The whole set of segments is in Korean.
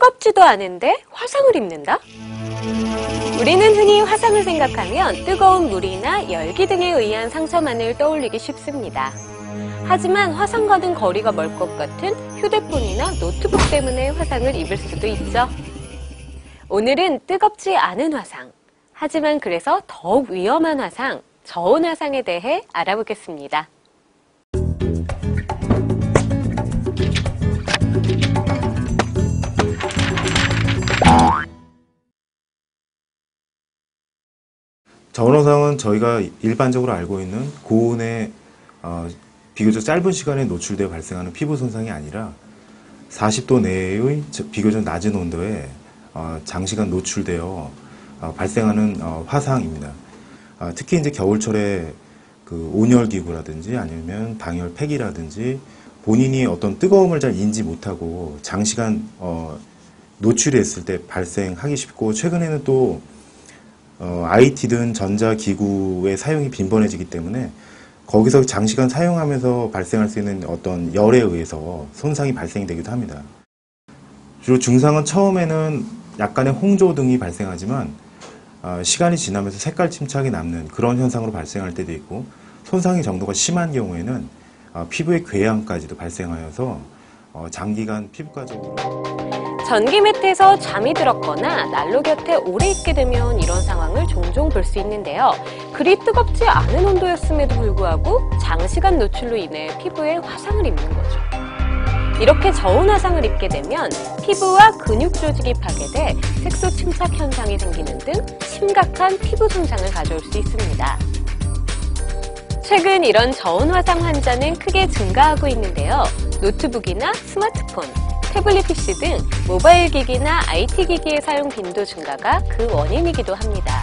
뜨겁지도 않은데 화상을 입는다? 우리는 흔히 화상을 생각하면 뜨거운 물이나 열기 등에 의한 상처만을 떠올리기 쉽습니다. 하지만 화상과는 거리가 멀 것 같은 휴대폰이나 노트북 때문에 화상을 입을 수도 있죠. 오늘은 뜨겁지 않은 화상, 하지만 그래서 더욱 위험한 화상, 저온 화상에 대해 알아보겠습니다. 저온화상은 저희가 일반적으로 알고 있는 고온에 어, 비교적 짧은 시간에 노출되어 발생하는 피부 손상이 아니라 40도 내의 비교적 낮은 온도에 어, 장시간 노출되어 어, 발생하는 어, 화상입니다. 아, 특히 이제 겨울철에 그 온열 기구라든지 아니면 방열 팩이라든지 본인이 어떤 뜨거움을 잘 인지 못하고 장시간 어, 노출이 했을 때 발생하기 쉽고 최근에는 또 어, IT든 전자기구의 사용이 빈번해지기 때문에 거기서 장시간 사용하면서 발생할 수 있는 어떤 열에 의해서 손상이 발생이 되기도 합니다. 주로 증상은 처음에는 약간의 홍조 등이 발생하지만 어, 시간이 지나면서 색깔 침착이 남는 그런 현상으로 발생할 때도 있고 손상의 정도가 심한 경우에는 어, 피부의 궤양까지도 발생하여서 어, 장기간 피부과적으로 전기 매트에서 잠이 들었거나 난로 곁에 오래 있게 되면 이런 상황을 종종 볼 수 있는데요. 그리 뜨겁지 않은 온도였음에도 불구하고 장시간 노출로 인해 피부에 화상을 입는 거죠. 이렇게 저온 화상을 입게 되면 피부와 근육 조직이 파괴돼 색소 침착 현상이 생기는 등 심각한 피부 손상을 가져올 수 있습니다. 최근 이런 저온 화상 환자는 크게 증가하고 있는데요. 노트북이나 스마트폰, 태블릿 PC 등 모바일 기기나 IT 기기의 사용 빈도 증가가 그 원인이기도 합니다.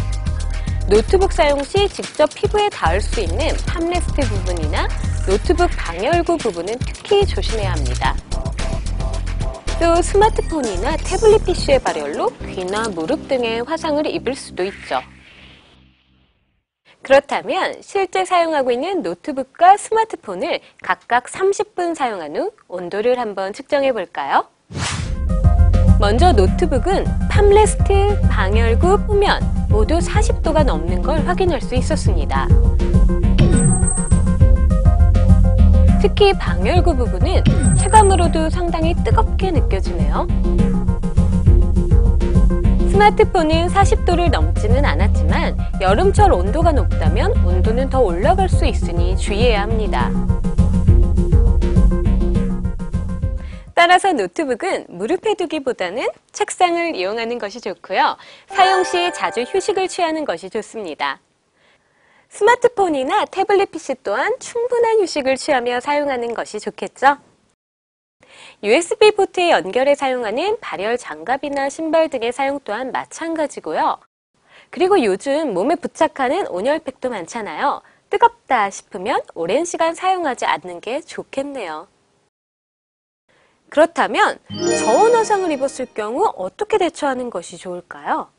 노트북 사용 시 직접 피부에 닿을 수 있는 팜레스트 부분이나 노트북 방열구 부분은 특히 조심해야 합니다. 또 스마트폰이나 태블릿 PC의 발열로 귀나 무릎 등의 화상을 입을 수도 있죠. 그렇다면 실제 사용하고 있는 노트북과 스마트폰을 각각 30분 사용한 후 온도를 한번 측정해 볼까요? 먼저 노트북은 팜레스트, 방열구, 후면 모두 40도가 넘는 걸 확인할 수 있었습니다. 특히 방열구 부분은 체감으로도 상당히 뜨겁게 느껴지네요. 스마트폰은 40도를 넘지는 않았지만 여름철 온도가 높다면 온도는 더 올라갈 수 있으니 주의해야 합니다. 따라서 노트북은 무릎에 두기보다는 책상을 이용하는 것이 좋고요. 사용 시 자주 휴식을 취하는 것이 좋습니다. 스마트폰이나 태블릿 PC 또한 충분한 휴식을 취하며 사용하는 것이 좋겠죠? USB 포트에 연결해 사용하는 발열 장갑이나 신발 등의 사용 또한 마찬가지고요. 그리고 요즘 몸에 부착하는 온열팩도 많잖아요. 뜨겁다 싶으면 오랜 시간 사용하지 않는 게 좋겠네요. 그렇다면 저온 화상을 입었을 경우 어떻게 대처하는 것이 좋을까요?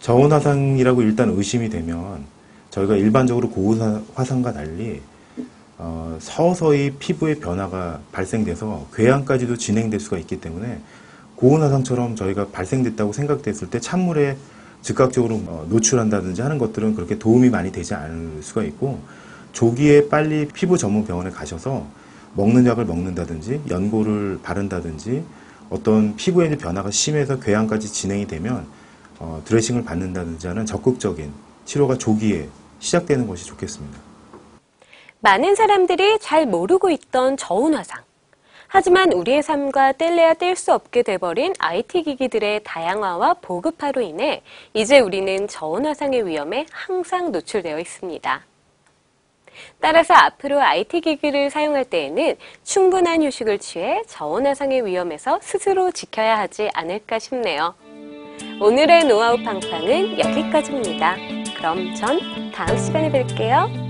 저온 화상이라고 일단 의심이 되면 저희가 일반적으로 고온 화상과 달리 어, 서서히 피부의 변화가 발생돼서 궤양까지도 진행될 수가 있기 때문에 고온 화상처럼 저희가 발생됐다고 생각됐을 때 찬물에 즉각적으로 어, 노출한다든지 하는 것들은 그렇게 도움이 많이 되지 않을 수가 있고 조기에 빨리 피부 전문 병원에 가셔서 먹는 약을 먹는다든지 연고를 바른다든지 어떤 피부에 있는 변화가 심해서 궤양까지 진행이 되면 어, 드레싱을 받는다든지 하는 적극적인 치료가 조기에 시작되는 것이 좋겠습니다. 많은 사람들이 잘 모르고 있던 저온 화상. 하지만 우리의 삶과 뗄래야 뗄 수 없게 돼버린 IT 기기들의 다양화와 보급화로 인해 이제 우리는 저온 화상의 위험에 항상 노출되어 있습니다. 따라서 앞으로 IT 기기를 사용할 때에는 충분한 휴식을 취해 저온 화상의 위험에서 스스로 지켜야 하지 않을까 싶네요. 오늘의 노하우 팡팡은 여기까지입니다. 그럼 전 다음 시간에 뵐게요.